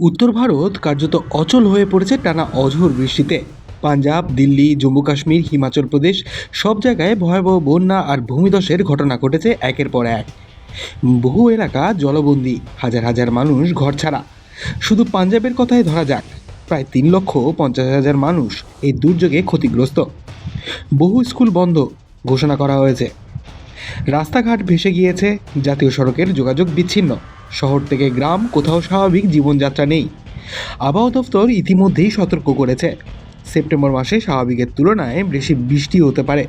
উত্তর ভারত কার্যত অচল হয়ে পড়েছে টানা অঝোর বৃষ্টিতে। পাঞ্জাব, দিল্লি, জম্মু কাশ্মীর, হিমাচল প্রদেশ সব জায়গায় ভয়াবহ বন্যা আর ভূমিধসের ঘটনা ঘটেছে একের পর এক। বহু এলাকা জলবন্দী, হাজার হাজার মানুষ ঘর ছাড়া। শুধু পাঞ্জাবের কথাই ধরা যাক, প্রায় তিন লক্ষ পঞ্চাশ হাজার মানুষ এই দুর্যোগে ক্ষতিগ্রস্ত। বহু স্কুল বন্ধ, ঘোষণা করা হয়েছে। রাস্তাঘাট ভেসে গিয়েছে, জাতীয় সড়কের যোগাযোগ বিচ্ছিন্ন। শহর থেকে গ্রাম, কোথাও স্বাভাবিক জীবনযাত্রা নেই। আবহাওয়া দফতর ইতিমধ্যেই সতর্ক করেছে। সেপ্টেম্বর মাসে স্বাভাবিকের তুলনায় বেশি বৃষ্টি হতে পারে।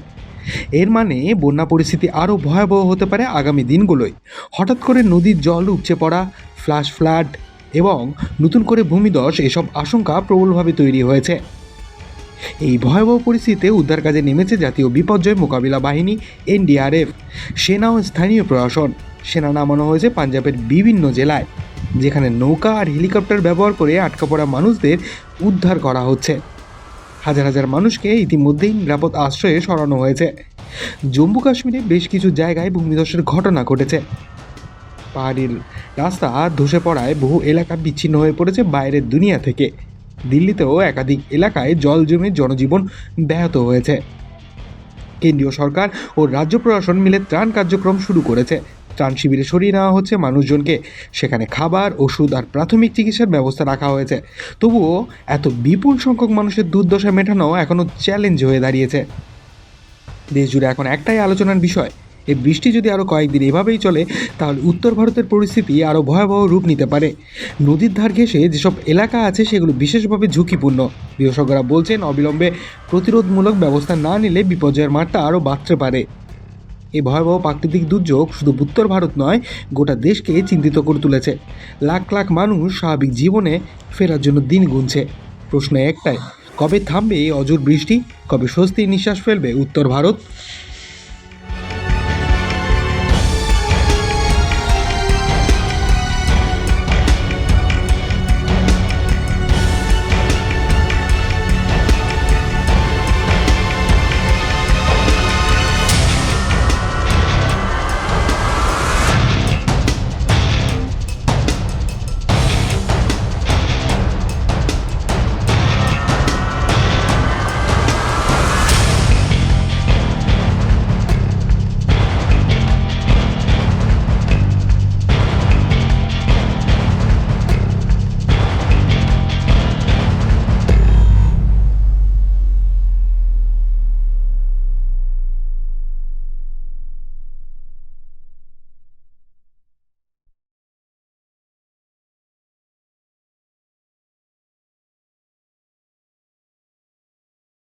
এর মানে বন্যা পরিস্থিতি আরও ভয়াবহ হতে পারে আগামী দিনগুলোয়। হঠাৎ করে নদীর জল উপচে পড়া ফ্ল্যাশ ফ্লাড এবং নতুন করে ভূমিধস এসব আশঙ্কা প্রবলভাবে তৈরি হয়েছে। এই ভয়াবহ পরিস্থিতিতে উদ্ধার কাজে নেমেছে জাতীয় বিপর্যয় মোকাবিলা বাহিনী, এনডিআরএফ। সেনা ও স্থানীয় প্রশাসন। সেনা নামানো হয়েছে পাঞ্জাবের বিভিন্ন জেলায়, যেখানে নৌকা আর হেলিকপ্টার ব্যবহার করে আটকা পড়া মানুষদের উদ্ধার করা হচ্ছে। হাজার হাজার মানুষকে ইতিমধ্যেই নিরাপদ আশ্রয়ে সরানো হয়েছে। জম্মু কাশ্মীরে বেশ কিছু জায়গায় ভূমিধসের ঘটনা ঘটেছে। পাহাড়ির রাস্তা ধসে পড়ায় বহু এলাকা বিচ্ছিন্ন হয়ে পড়েছে বাইরের দুনিয়া থেকে। দিল্লিতেও একাধিক এলাকায় জল জমে জনজীবন ব্যাহত হয়েছে। কেন্দ্রীয় সরকার ও রাজ্য প্রশাসন মিলে ত্রাণ কার্যক্রম শুরু করেছে। ত্রাণ শিবিরে সরিয়ে নেওয়া হচ্ছে মানুষজনকে। সেখানে খাবার, ওষুধ আর প্রাথমিক চিকিৎসার ব্যবস্থা রাখা হয়েছে। তবুও এত বিপুল সংখ্যক মানুষের দুর্দশা মেটানো এখনও চ্যালেঞ্জ হয়ে দাঁড়িয়েছে। দেশজুড়ে এখন একটাই আলোচনার বিষয় এই বৃষ্টি যদি আরও কয়েকদিন এভাবেই চলে, তাহলে উত্তর ভারতের পরিস্থিতি আরও ভয়াবহ রূপ নিতে পারে। নদীর ধার ঘেঁষে যেসব এলাকা আছে, সেগুলো বিশেষভাবে ঝুঁকিপূর্ণ। বিশেষজ্ঞরা বলছেন, অবিলম্বে প্রতিরোধমূলক ব্যবস্থা না নিলে বিপর্যয়ের মাত্রা আরও বাড়তে পারে। এই ভয়াবহ প্রাকৃতিক দুর্যোগ শুধু উত্তর ভারত নয়, গোটা দেশকে চিন্তিত করে তুলেছে। লাখ লাখ মানুষ স্বাভাবিক জীবনে ফেরার জন্য দিন গুনছে। প্রশ্ন একটাই, কবে থামবে এই অজর বৃষ্টি? কবে স্বস্তির নিঃশ্বাস ফেলবে উত্তর ভারত?